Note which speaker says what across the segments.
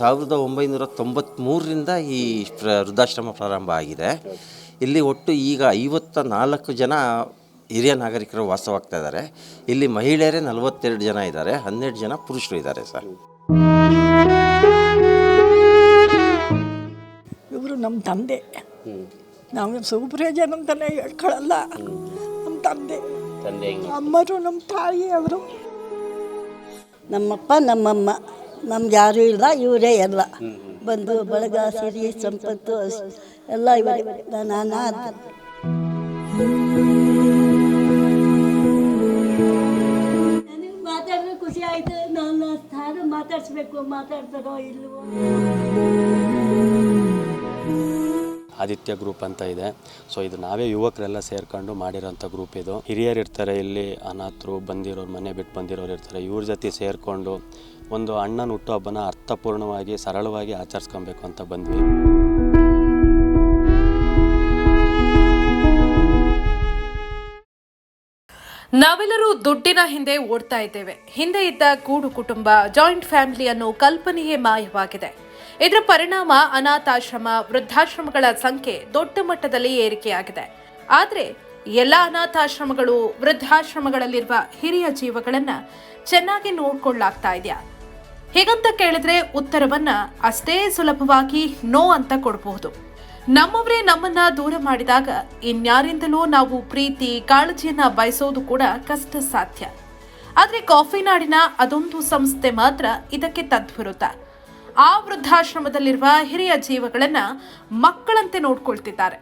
Speaker 1: ಸಾವಿರದ ಒಂಬೈನೂರ ತೊಂಬತ್ತ್ಮೂರರಿಂದ ಈ ಪ್ರ ವೃದ್ಧಾಶ್ರಮ ಪ್ರಾರಂಭ ಆಗಿದೆ. ಇಲ್ಲಿ ಒಟ್ಟು ಈಗ ಐವತ್ತ ನಾಲ್ಕು ಜನ ಹಿರಿಯ ನಾಗರಿಕರು ವಾಸವಾಗ್ತಾ ಇದ್ದಾರೆ. ಇಲ್ಲಿ ಮಹಿಳೆಯರೇ ನಲವತ್ತೆರಡು ಜನ ಇದ್ದಾರೆ. ಹನ್ನೆರಡು ಜನ ಪುರುಷರು ಇದ್ದಾರೆ ಸರ್.
Speaker 2: ಇವರು ನಮ್ಮ ತಂದೆ. ನಾವು ಸುಪ್ರಯೋಜನ ಅಂತಲೇ ಹೇಳ್ಕೊಳ್ಳಲ್ಲ ನಮ್ಮ ತಂದೆ. ಅಮ್ಮರು ನಮ್ಮ ತಾಯಿ ಅವರು.
Speaker 3: ನಮ್ಮಪ್ಪ ನಮ್ಮಮ್ಮ. ನಮ್ಗೆ ಯಾರೂ ಇಲ್ಲ ಇವರೇ ಎಲ್ಲ. ಬಂದು ಬಳಗ ಸಿರಿ ಸಂಪತ್ತು ಎಲ್ಲ ಇವರೇ. ನಾನು ಅನಾಥ. ಮಾತಾಡಿದ್ರೆ ಖುಷಿ ಆಯ್ತು. ನಾನು ಸಾರು ಮಾತಾಡಿಸ್ಬೇಕು ಮಾತಾಡ್ತಾರೋ ಇಲ್ವೋ?
Speaker 4: ಆದಿತ್ಯ ಗ್ರೂಪ್ ಅಂತ ಇದೆ. ಸೊ ಇದು ನಾವೇ ಯುವಕರೆಲ್ಲ ಸೇರ್ಕೊಂಡು ಮಾಡಿರೋಂಥ ಗ್ರೂಪ್ ಇದು. ಹಿರಿಯರು ಇರ್ತಾರೆ ಇಲ್ಲಿ ಅನಾಥರು ಬಂದಿರೋರು ಮನೆ ಬಿಟ್ಟು ಬಂದಿರೋರು ಇರ್ತಾರೆ ಇವ್ರ ಜೊತೆ ಸೇರಿಕೊಂಡು ಒಂದು ಅಣ್ಣನ ಹುಟ್ಟುಹಬ್ಬನ ಅರ್ಥಪೂರ್ಣವಾಗಿ, ಸರಳವಾಗಿ ಆಚರಿಸ್ಕೊಬೇಕು ಅಂತ ಬಂದ್ವಿ.
Speaker 5: ನಾವೆಲ್ಲರೂ ದುಡ್ಡಿನ ಹಿಂದೆ ಓಡ್ತಾ ಇದ್ದೇವೆ. ಹಿಂದೆ ಇದ್ದ ಕೂಡು ಕುಟುಂಬ, ಜಾಯಿಂಟ್ ಫ್ಯಾಮಿಲಿ ಅನ್ನೋ ಕಲ್ಪನೆಯೇ ಮಾಯವಾಗಿದೆ. ಇದರ ಪರಿಣಾಮ ಅನಾಥಾಶ್ರಮ, ವೃದ್ಧಾಶ್ರಮಗಳ ಸಂಖ್ಯೆ ದೊಡ್ಡ ಮಟ್ಟದಲ್ಲಿ ಏರಿಕೆಯಾಗಿದೆ. ಆದರೆ, ಎಲ್ಲ ಅನಾಥಾಶ್ರಮಗಳು ವೃದ್ಧಾಶ್ರಮಗಳಲ್ಲಿರುವ ಹಿರಿಯ ಜೀವಗಳನ್ನು ಚೆನ್ನಾಗಿ ನೋಡ್ಕೊಳ್ಳಾಗ್ತಾ ಇದೆಯಾ? ಹೀಗಂತ ಕೇಳಿದ್ರೆ ಉತ್ತರವನ್ನ ಅಷ್ಟೇ ಸುಲಭವಾಗಿ ನೋ ಅಂತ ಕೊಡಬಹುದು. ನಮ್ಮವರೇ ನಮ್ಮನ್ನ ದೂರ ಮಾಡಿದಾಗ ಇನ್ಯಾರಿಂದಲೂ ನಾವು ಪ್ರೀತಿ, ಕಾಳಜಿಯನ್ನ ಬಯಸೋದು ಕೂಡ ಕಷ್ಟ ಸಾಧ್ಯ. ಆದ್ರೆ ಕಾಫಿ ನಾಡಿನ ಅದೊಂದು ಸಂಸ್ಥೆ ಮಾತ್ರ ಇದಕ್ಕೆ ತದ್ವಿರುದ್ಧ ಆ ವೃದ್ಧಾಶ್ರಮದಲ್ಲಿರುವ ಹಿರಿಯ ಜೀವಗಳನ್ನ ಮಕ್ಕಳಂತೆ ನೋಡ್ಕೊಳ್ತಿದ್ದಾರೆ.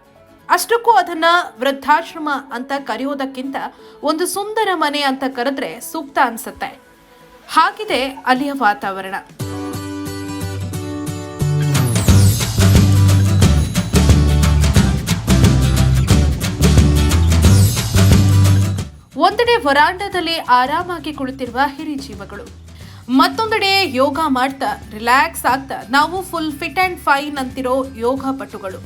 Speaker 5: ಅಷ್ಟಕ್ಕೂ ಅದನ್ನ ವೃದ್ಧಾಶ್ರಮ ಅಂತ ಕರೆಯೋದಕ್ಕಿಂತ ಒಂದು ಸುಂದರ ಮನೆ ಅಂತ ಕರೆದ್ರೆ ಸೂಕ್ತ ಅನ್ಸುತ್ತೆ. ಹಾಗಿದೆ ಅಲ್ಲಿಯ ವಾತಾವರಣ. ಒಂದೆಡೆ ವರಾಂಡದಲ್ಲಿ ಆರಾಮಾಗಿ ಕುಳಿತಿರುವ ಹಿರಿ ಜೀವಗಳು. ಮತ್ತೊಂದೆಡೆ ಯೋಗ ಮಾಡ್ತಾ, ರಿಲ್ಯಾಕ್ಸ್ ಆಗ್ತಾ, ನಾವು ಫುಲ್ ಫಿಟ್ ಅಂಡ್ ಫೈನ್ ಅಂತಿರೋ ಯೋಗ ಪಟುಗಳು.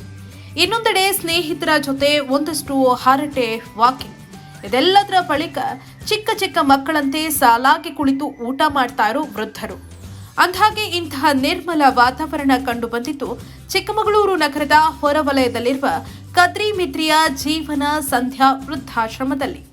Speaker 5: ಇನ್ನೊಂದೆಡೆ ಸ್ನೇಹಿತರ ಜೊತೆ ಒಂದಷ್ಟು ಹರಟೆ ವಾಕಿಂಗ್ ಇದೆಲ್ಲದರ ಬಳಿಕ ಚಿಕ್ಕ ಚಿಕ್ಕ ಮಕ್ಕಳಂತೆ ಸಾಲಾಗಿ ಕುಳಿತು ಊಟ ಮಾಡ್ತಾ ವೃದ್ಧರು. ಅಂದ್ಹಾಗೆ ಇಂತಹ ನಿರ್ಮಲ ವಾತಾವರಣ ಕಂಡು ಬಂದಿದ್ದು ಚಿಕ್ಕಮಗಳೂರು ನಗರದ ಹೊರವಲಯದಲ್ಲಿರುವ ಕದ್ರಿ ಮಿತ್ರಿಯ ಜೀವನ ಸಂಧ್ಯಾ ವೃದ್ಧಾಶ್ರಮದಲ್ಲಿ.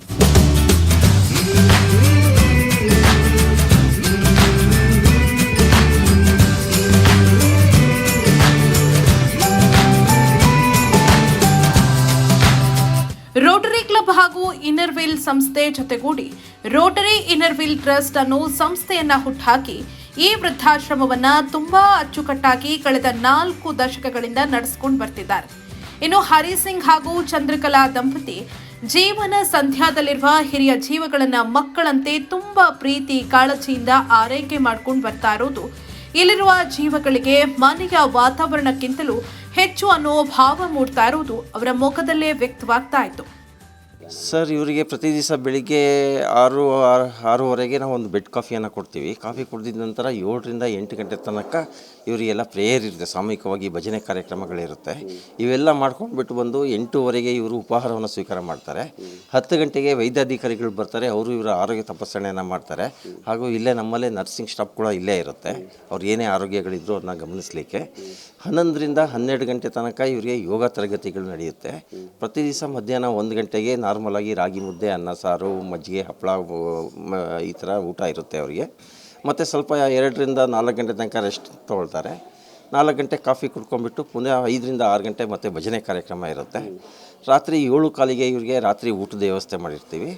Speaker 5: ರೋಟರಿ ಕ್ಲಬ್ ಹಾಗೂ ಇನ್ನರ್ವಿಲ್ ಸಂಸ್ಥೆ ಜೊತೆಗೂಡಿ ರೋಟರಿ ಇನ್ನರ್ವಿಲ್ ಟ್ರಸ್ಟ್ ಅನ್ನೋ ಸಂಸ್ಥೆಯನ್ನ ಹುಟ್ಟುಹಾಕಿ ಈ ವೃದ್ಧಾಶ್ರಮವನ್ನ ತುಂಬಾ ಅಚ್ಚುಕಟ್ಟಾಗಿ ಕಳೆದ ನಾಲ್ಕು ದಶಕಗಳಿಂದ ನಡೆಸಿಕೊಂಡು ಬರ್ತಿದ್ದಾರೆ. ಇನ್ನು ಹರಿಸಿಂಗ್ ಹಾಗೂ ಚಂದ್ರಕಲಾ ದಂಪತಿ ಜೀವನ ಸಂಧ್ಯಾದಲ್ಲಿರುವ ಹಿರಿಯ ಜೀವಗಳನ್ನ ಮಕ್ಕಳಂತೆ ತುಂಬಾ ಪ್ರೀತಿ, ಕಾಳಜಿಯಿಂದ ಆರೈಕೆ ಮಾಡ್ಕೊಂಡು ಬರ್ತಾ ಇರೋದು ಇಲ್ಲಿರುವ ಜೀವಗಳಿಗೆ ಮನೆಯ ವಾತಾವರಣಕ್ಕಿಂತಲೂ ಹೆಚ್ಚು ಅನ್ನೋ ಭಾವ ಮೂಡ್ತಾ ಇರುವುದು ಅವರ ಮುಖದಲ್ಲೇ ವ್ಯಕ್ತವಾಗ್ತಾ ಇತ್ತು.
Speaker 1: ಸರ್, ಇವರಿಗೆ ಪ್ರತಿ ದಿವಸ ಬೆಳಿಗ್ಗೆ ಆರು, ಆರು- ಆರೂವರೆಗೆ ನಾವು ಒಂದು ಬೆಡ್ ಕಾಫಿಯನ್ನು ಕೊಡ್ತೀವಿ. ಕಾಫಿ ಕುಡಿದ ನಂತರ ಏಳರಿಂದ ಎಂಟು ಗಂಟೆ ತನಕ ಇವರಿಗೆಲ್ಲ ಪ್ರೇಯರ್ ಇರುತ್ತೆ. ಸಾಮೂಹಿಕವಾಗಿ ಭಜನೆ ಕಾರ್ಯಕ್ರಮಗಳಿರುತ್ತೆ. ಇವೆಲ್ಲ ಮಾಡ್ಕೊಂಡು ಬಿಟ್ಟು ಬಂದು ಎಂಟೂವರೆಗೆ ಇವರು ಉಪಹಾರವನ್ನು ಸ್ವೀಕಾರ ಮಾಡ್ತಾರೆ. ಹತ್ತು ಗಂಟೆಗೆ ವೈದ್ಯಾಧಿಕಾರಿಗಳು ಬರ್ತಾರೆ. ಅವರು ಇವರ ಆರೋಗ್ಯ ತಪಾಸಣೆಯನ್ನು ಮಾಡ್ತಾರೆ. ಹಾಗೂ ಇಲ್ಲೇ ನಮ್ಮಲ್ಲೇ ನರ್ಸಿಂಗ್ ಸ್ಟಾಫ್ ಕೂಡ ಇಲ್ಲೇ ಇರುತ್ತೆ. ಅವ್ರು ಏನೇ ಆರೋಗ್ಯಗಳಿದ್ರು ಅದನ್ನ ಗಮನಿಸಲಿಕ್ಕೆ. ಹನ್ನೊಂದರಿಂದ ಹನ್ನೆರಡು ಗಂಟೆ ತನಕ ಇವರಿಗೆ ಯೋಗ ತರಗತಿಗಳು ನಡೆಯುತ್ತೆ. ಪ್ರತಿ ದಿವಸ ಮಧ್ಯಾಹ್ನ ಒಂದು ಗಂಟೆಗೆ ನಾರ್ಮಲ್ ಆಗಿ ರಾಗಿ ಮುದ್ದೆ, ಅನ್ನ, ಸಾರು, ಮಜ್ಜಿಗೆ ಹಪ್ಪಳ ಈ ಥರ ಊಟ ಇರುತ್ತೆ ಅವರಿಗೆ. ಮತ್ತು ಸ್ವಲ್ಪ ಎರಡರಿಂದ ನಾಲ್ಕು ಗಂಟೆ ತನಕ ರೆಸ್ಟ್ ತೊಗೊಳ್ತಾರೆ. ನಾಲ್ಕು ಗಂಟೆ ಕಾಫಿ ಕುಡ್ಕೊಂಡ್ಬಿಟ್ಟು ಪುನಃ ಐದರಿಂದ ಆರು ಗಂಟೆ ಮತ್ತೆ ಭಜನೆ ಕಾರ್ಯಕ್ರಮ ಇರುತ್ತೆ. ರಾತ್ರಿ ಏಳು ಕಾಲಿಗೆ ಇವರಿಗೆ ರಾತ್ರಿ ಊಟದ ವ್ಯವಸ್ಥೆ ಮಾಡಿರ್ತೀವಿ.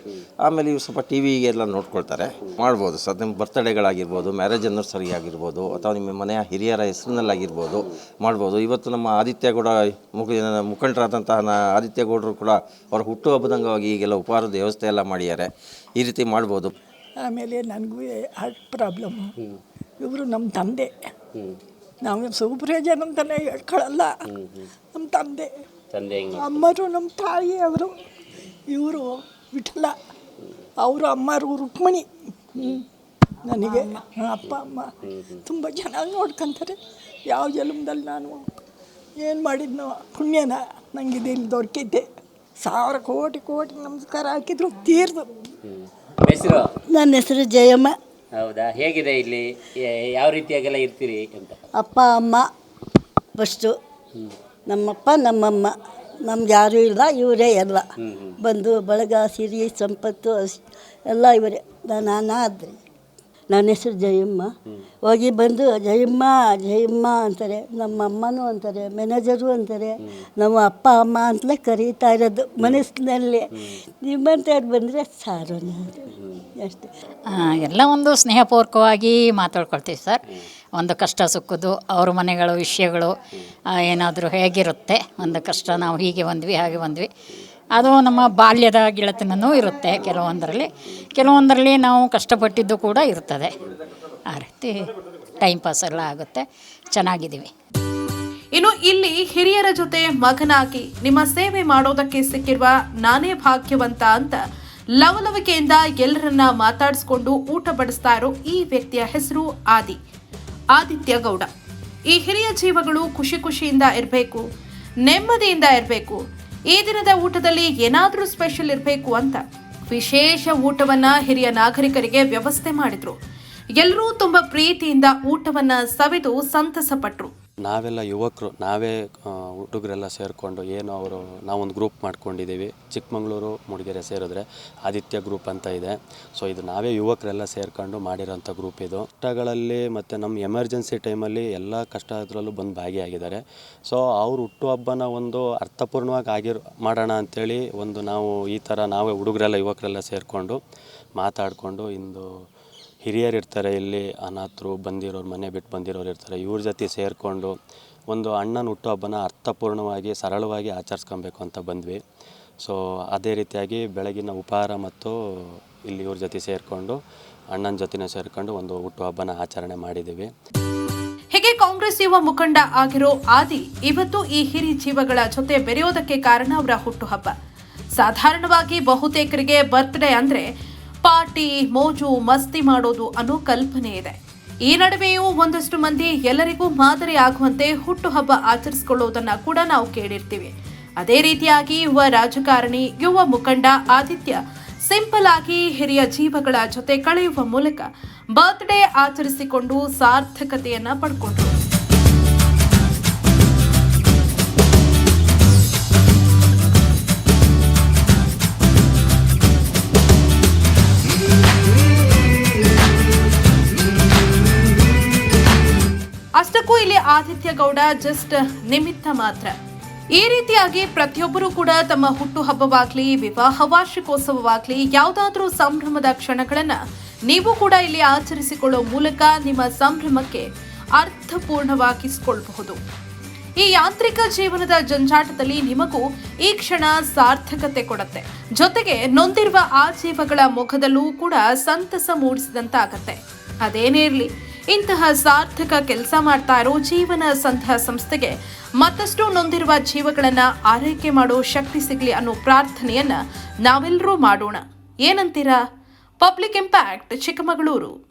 Speaker 1: ಆಮೇಲೆ ಇವ್ರು ಸ್ವಲ್ಪ ಟಿ ವಿಗೆಲ್ಲ ನೋಡ್ಕೊಳ್ತಾರೆ. ಮಾಡ್ಬೋದು. ಸರ್ ನಿಮ್ಮ ಬರ್ತ್ಡೇಗಳಾಗಿರ್ಬೋದು ಮ್ಯಾರೇಜ್ ಅನ್ನರ್ಸರಿ ಆಗಿರ್ಬೋದು ಅಥವಾ ನಿಮ್ಮ ಮನೆಯ ಹಿರಿಯರ ಹೆಸರಿನಲ್ಲಾಗಿರ್ಬೋದು ಮಾಡ್ಬೋದು. ಇವತ್ತು ನಮ್ಮ ಆದಿತ್ಯ ಗೌಡ ಮುಖ ಮುಖಂಡರಾದಂತಹ ಆದಿತ್ಯ ಗೌಡರು ಕೂಡ ಅವ್ರ ಹುಟ್ಟುಹಬ್ಬದ ಅಂಗವಾಗಿ ಈಗೆಲ್ಲ ಉಪಹಾರದ ವ್ಯವಸ್ಥೆ ಎಲ್ಲ ಮಾಡಿದ್ದಾರೆ. ಈ ರೀತಿ ಮಾಡ್ಬೋದು.
Speaker 2: ಆಮೇಲೆ ನನಗೂ ಹಾರ್ಟ್ ಪ್ರಾಬ್ಲಮ್ಮು ಇವರು ನಮ್ಮ ತಂದೆ. ನಾವು ಸುಪ್ರಯೋಜನ ಅಂತಲೇ ಹೇಳ್ಕೊಳ್ಳಲ್ಲ ನಮ್ಮ ತಂದೆ. ಅಮ್ಮರು ನಮ್ಮ ತಾಯಿ ಅವರು ಇವರು ವಿಠಲ. ಅವರು ಅಮ್ಮರು ರುಕ್ಮಿಣಿ. ನನಗೆ ಅಪ್ಪ ಅಮ್ಮ. ತುಂಬ ಚೆನ್ನಾಗಿ ನೋಡ್ಕೊಂತಾರೆ. ಯಾವ ಜನ್ಮದಲ್ಲಿ ನಾನು ಏನು ಮಾಡಿದ್ನೋ ಪುಣ್ಯನ ನನಗೆ ಇಲ್ಲಿ ದೊರಕಿದ್ದೆ. ಸಾವಿರ ಕೋಟಿ ಕೋಟಿ ನಮಸ್ಕಾರ ಹಾಕಿದ್ರು ತೀರ್ದು.
Speaker 3: ನನ್ನ ಹೆಸರು ಜಯಮ್ಮ.
Speaker 6: ಹೌದಾ? ಹೇಗಿದೆ ಇಲ್ಲಿ? ಯ- ಯಾವ ರೀತಿಯಾಗೆಲ್ಲ ಇರ್ತೀರಿ ಅಂತ?
Speaker 3: ಅಪ್ಪ ಅಮ್ಮ ಫಸ್ಟು ನಮ್ಮಪ್ಪ ನಮ್ಮಮ್ಮ. ನಮ್ಗೆ ಯಾರೂ ಇಲ್ಲ ಇವರೇ ಎಲ್ಲ. ಬಂದು ಬಳಗ ಸಿರಿ ಸಂಪತ್ತು ಅಸ್- ಎಲ್ಲ ಇವರೇ. ನಾನು ಆದರೆ. ನನ್ನ ಹೆಸರು ಜಯಮ್ಮ. ಹೋಗಿ ಬಂದು ಜಯಮ್ಮ ಜಯಮ್ಮ ಅಂತಾರೆ. ನಮ್ಮ ಅಮ್ಮನೂ ಅಂತಾರೆ, ಮ್ಯಾನೇಜರು ಅಂತಾರೆ. ನಮ್ಮ ಅಪ್ಪ, ಅಮ್ಮ ಅಂತಲೇ ಕರೀತಾ ಇರೋದು ಮನಸ್ಸಿನಲ್ಲಿ. ನಿಮ್ಮಂಥವ್ರು ಬಂದರೆ ಸಾರು ಅಷ್ಟೆ.
Speaker 7: ಎಲ್ಲ ಒಂದು ಸ್ನೇಹಪೂರ್ವಕವಾಗಿ ಮಾತಾಡ್ಕೊಳ್ತೀವಿ ಸರ್. ಒಂದು ಕಷ್ಟ ಸುಖದ್ದು, ಅವ್ರ ಮನೆಗಳ, ವಿಷಯಗಳು ಏನಾದರೂ ಹೇಗಿರುತ್ತೆ, ಒಂದು ಕಷ್ಟ ನಾವು ಹೀಗೆ ಬಂದ್ವಿ, ಹಾಗೆ ಬಂದ್ವಿ. ಅದು ನಮ್ಮ ಬಾಲ್ಯದ ಗೆಳೆತನೂ ಇರುತ್ತೆ ಕೆಲವೊಂದರಲ್ಲಿ. ಕೆಲವೊಂದರಲ್ಲಿ ನಾವು ಕಷ್ಟಪಟ್ಟಿದ್ದು ಕೂಡ ಇರ್ತದೆ. ಆ ರೀತಿ ಟೈಮ್ ಪಾಸ್ ಎಲ್ಲ ಆಗುತ್ತೆ. ಚೆನ್ನಾಗಿದ್ದೀವಿ.
Speaker 5: ಇನ್ನು ಇಲ್ಲಿ ಹಿರಿಯರ ಜೊತೆ ಮಗನಾಗಿ ನಿಮ್ಮ ಸೇವೆ ಮಾಡೋದಕ್ಕೆ ಸಿಕ್ಕಿರುವ ನಾನೇ ಭಾಗ್ಯವಂತ ಅಂತ ಲವಲವಿಕೆಯಿಂದ ಎಲ್ಲರನ್ನ ಮಾತಾಡಿಸ್ಕೊಂಡು ಊಟ ಬಡಿಸ್ತಾ ಇರೋ ಈ ವ್ಯಕ್ತಿಯ ಹೆಸರು ಆದಿ. ಆದಿತ್ಯ ಗೌಡ. ಈ ಹಿರಿಯ ಜೀವಗಳು ಖುಷಿ ಖುಷಿಯಿಂದ ಇರಬೇಕು, ನೆಮ್ಮದಿಯಿಂದ ಇರಬೇಕು. ಈ ದಿನದ ಊಟದಲ್ಲಿ ಏನಾದರೂ ಸ್ಪೆಷಲ್ ಇರಬೇಕು ಅಂತ ವಿಶೇಷ ಊಟವನ್ನ ಹಿರಿಯ ನಾಗರಿಕರಿಗೆ ವ್ಯವಸ್ಥೆ ಮಾಡಿದ್ರು. ಎಲ್ಲರೂ ತುಂಬಾ ಪ್ರೀತಿಯಿಂದ ಊಟವನ್ನ ಸವಿದು ಸಂತಸ ಪಟ್ರು
Speaker 4: ನಾವೆಲ್ಲ ಯುವಕರು, ನಾವೇ ಹುಡುಗರೆಲ್ಲ ಸೇರಿಕೊಂಡು ಏನು ಅವರು ನಾವೊಂದು ಗ್ರೂಪ್ ಮಾಡ್ಕೊಂಡಿದ್ದೀವಿ. ಚಿಕ್ಕಮಗಳೂರು, ಮೂಡಿಗೆರೆ ಸೇರಿದ್ರೆ ಆದಿತ್ಯ ಗ್ರೂಪ್ ಅಂತ ಇದೆ. ಸೊ ಇದು ನಾವೇ ಯುವಕರೆಲ್ಲ ಸೇರ್ಕೊಂಡು ಮಾಡಿರೋಂಥ ಗ್ರೂಪ್ ಇದು. ಕಷ್ಟಗಳಲ್ಲಿ ಮತ್ತು ನಮ್ಮ ಎಮರ್ಜೆನ್ಸಿ ಟೈಮಲ್ಲಿ ಎಲ್ಲ ಕಷ್ಟ ಅದರಲ್ಲೂ ಬಂದು ಭಾಗಿಯಾಗಿದ್ದಾರೆ. ಸೊ ಅವ್ರ ಹುಟ್ಟುಹಬ್ಬನ ಒಂದು ಅರ್ಥಪೂರ್ಣವಾಗಿ ಆಗಿರೋ, ಮಾಡೋಣ ಅಂಥೇಳಿ ಒಂದು ನಾವು ಈ ಥರ ನಾವೇ ಹುಡುಗರೆಲ್ಲ, ಯುವಕರೆಲ್ಲ ಸೇರಿಕೊಂಡು ಮಾತಾಡಿಕೊಂಡು ಇಂದು ಹಿರಿಯರು ಇರ್ತಾರೆ ಇಲ್ಲಿ ಅನಾಥರು ಬಂದಿರೋರು, ಮನೆ ಬಿಟ್ಟು ಬಂದಿರೋರು ಇರ್ತಾರೆ. ಇವ್ರ ಜೊತೆ ಸೇರಿಕೊಂಡು ಒಂದು ಅಣ್ಣನ ಹುಟ್ಟುಹಬ್ಬನ ಅರ್ಥಪೂರ್ಣವಾಗಿ, ಸರಳವಾಗಿ ಆಚರಿಸ್ಕೊಬೇಕು ಅಂತ ಬಂದ್ವಿ. ಸೊ ಅದೇ ರೀತಿಯಾಗಿ ಬೆಳಗಿನ ಉಪಹಾರ ಮತ್ತು ಇಲ್ಲಿ ಇವ್ರ ಜೊತೆ ಸೇರಿಕೊಂಡು, ಅಣ್ಣನ ಜೊತೆನೇ ಸೇರಿಕೊಂಡು ಒಂದು ಹುಟ್ಟುಹಬ್ಬನ ಆಚರಣೆ ಮಾಡಿದ್ದೀವಿ.
Speaker 5: ಹೀಗೆ ಕಾಂಗ್ರೆಸ್ ಯುವ ಮುಖಂಡ ಆಗಿರೋ ಆದಿ, ಇವತ್ತು ಈ ಹಿರಿ ಜೀವಗಳ ಜೊತೆ ಬೆರೆಯೋದಕ್ಕೆ ಕಾರಣ ಅವರ ಹುಟ್ಟುಹಬ್ಬ ಸಾಧಾರಣವಾಗಿ ಬಹುತೇಕರಿಗೆ ಬರ್ತ್ಡೇ ಅಂದ್ರೆ ಪಾರ್ಟಿ, ಮೋಜು, ಮಸ್ತಿ ಮಾಡೋದು ಅನ್ನೋ ಕಲ್ಪನೆ ಇದೆ. ಈ ನಡುವೆಯೂ ಒಂದಷ್ಟು ಮಂದಿ ಎಲ್ಲರಿಗೂ ಮಾದರಿ ಆಗುವಂತೆ ಹುಟ್ಟುಹಬ್ಬ ಆಚರಿಸಿಕೊಳ್ಳುವುದನ್ನ ಕೂಡ ನಾವು ಕೇಳಿರ್ತೀವಿ. ಅದೇ ರೀತಿಯಾಗಿ ಯುವ ರಾಜಕಾರಣಿ, ಯುವ ಮುಖಂಡ ಆದಿತ್ಯ ಸಿಂಪಲ್ ಆಗಿ ಹಿರಿಯ ಜೀವಗಳ ಜೊತೆ ಕಳೆಯುವ ಮೂಲಕ ಬರ್ತ್ಡೇ ಆಚರಿಸಿಕೊಂಡು ಸಾರ್ಥಕತೆಯನ್ನ ಪಡ್ಕೊಂಡ್ರು. ಆದಿತ್ಯ ಗೌಡ ಜಸ್ಟ್ ನಿಮಿತ್ತ ಮಾತ್ರ. ಈ ರೀತಿಯಾಗಿ ಪ್ರತಿಯೊಬ್ಬರೂ ಕೂಡ ತಮ್ಮ ಹುಟ್ಟುಹಬ್ಬವಾಗಲಿ ವಿವಾಹ ವಾರ್ಷಿಕೋತ್ಸವವಾಗ್ಲಿ ಯಾವುದಾದ್ರೂ ಸಂಭ್ರಮದ ಕ್ಷಣಗಳನ್ನ ನೀವು ಕೂಡ ಇಲ್ಲಿ ಆಚರಿಸಿಕೊಳ್ಳೋ ಮೂಲಕ ನಿಮ್ಮ ಸಂಭ್ರಮಕ್ಕೆ ಅರ್ಥಪೂರ್ಣವಾಗಿಸಿಕೊಳ್ಳಬಹುದು ಈ ಯಾಂತ್ರಿಕ ಜೀವನದ ಜಂಜಾಟದಲ್ಲಿ ನಿಮಗೂ ಈ ಕ್ಷಣ ಸಾರ್ಥಕತೆ ಕೊಡುತ್ತೆ. ಜೊತೆಗೆ ನೊಂದಿರುವ ಆ ಜೀವಗಳ ಮುಖದಲ್ಲೂ ಕೂಡ ಸಂತಸ ಮೂಡಿಸಿದಂತಾಗತ್ತೆ. ಅದೇನೇ ಇರಲಿ ಇಂತಹ ಸಾರ್ಥಕ ಕೆಲಸ ಮಾಡ್ತಾ ಇರೋ ಜೀವನ ಸಂಧ್ಯಾ ಸಂಸ್ಥೆಗೆ ಮತ್ತಷ್ಟು ನೊಂದಿರುವ ಜೀವಗಳನ್ನು ಆರೈಕೆ ಮಾಡೋ ಶಕ್ತಿ ಸಿಗಲಿ ಅನ್ನೋ ಪ್ರಾರ್ಥನೆಯನ್ನು ನಾವೆಲ್ಲರೂ ಮಾಡೋಣ. ಏನಂತೀರಾ? Public impact Chikkamagaluru.